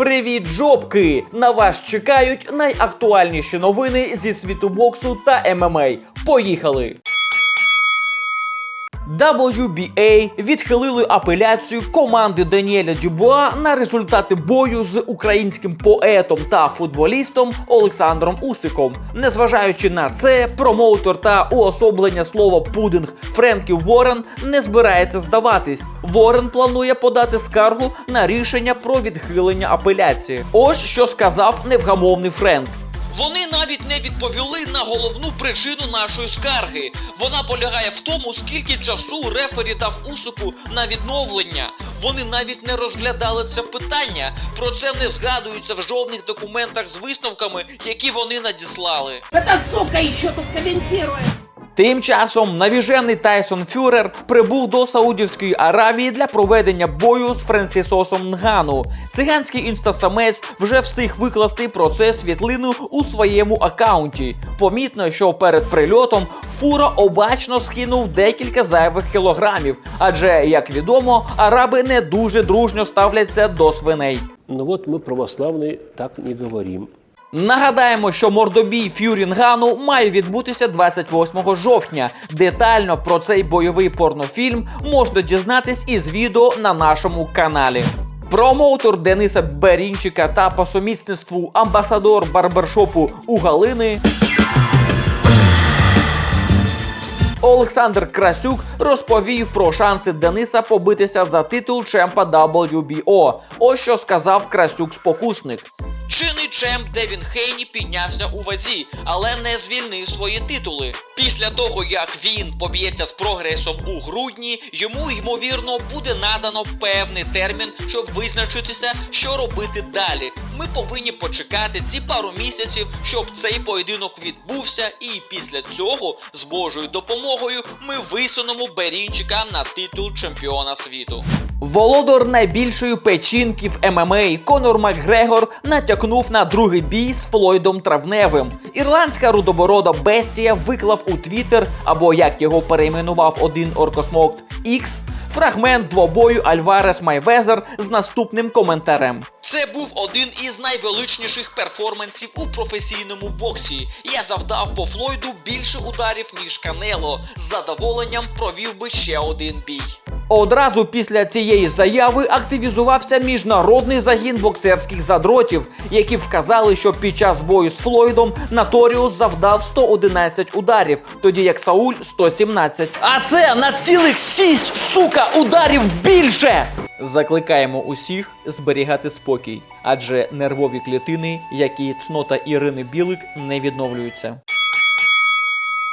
Привіт, жопки! На вас чекають найактуальніші новини зі світу боксу та ММА. Поїхали! WBA відхилили апеляцію команди Даніеля Дюбуа на результати бою з українським поетом та футболістом Олександром Усиком. Незважаючи на це, промоутер та уособлення слова пудинг Френкі Ворен не збирається здаватись. Ворен планує подати скаргу на рішення про відхилення апеляції. Ось що сказав невгамовний Френк. Вони навіть не відповіли на головну причину нашої скарги. Вона полягає в тому, скільки часу рефері дав Усику на відновлення. Вони навіть не розглядали це питання. Про це не згадується в жодних документах з висновками, які вони надіслали. Та сука еще тут комментирует. Тим часом навіжений Тайсон Фюрер прибув до Саудівської Аравії для проведення бою з Френсісосом Нгану. Циганський інстасамець вже встиг викласти про це світлину у своєму акаунті. Помітно, що перед прильотом Фура обачно скинув декілька зайвих кілограмів, адже, як відомо, араби не дуже дружньо ставляться до свиней. Ну вот мы православные так не говорим. Нагадаємо, що мордобій Фюрінгану має відбутися 28 жовтня. Детально про цей бойовий порнофільм можна дізнатись із відео на нашому каналі. Промоутер Дениса Берінчика та по сумісництву амбасадор барбершопу у Галини. Олександр Красюк розповів про шанси Дениса побитися за титул чемпа WBO. Ось що сказав Красюк спокусник. Чинний чемп Девін Хейні піднявся у вазі, але не звільнив свої титули. Після того, як він поб'ється з прогресом у грудні, йому ймовірно буде надано певний термін, щоб визначитися, що робити далі. Ми повинні почекати ці пару місяців, щоб цей поєдинок відбувся, і після цього, з Божою допомогою, ми висунемо Берінчика на титул чемпіона світу. Володар найбільшої печінки в ММА Конор Макгрегор натякнув на другий бій з Флойдом Травневим. Ірландська рудоборода Бестія виклав у Твіттер, або як його перейменував один оркосмокт X, фрагмент двобою Альварес Майвезер з наступним коментарем. Це був один із найвеличніших перформансів у професійному боксі. Я завдав по Флойду більше ударів, ніж Канело. З задоволенням провів би ще один бій. Одразу після цієї заяви активізувався міжнародний загін боксерських задротів, які вказали, що під час бою з Флойдом Наторіус завдав 111 ударів, тоді як Сауль 117. А це на цілих 6, сука, ударів більше! Закликаємо усіх зберігати спокій, адже нервові клітини, як і цнота Ірини Білик, не відновлюються.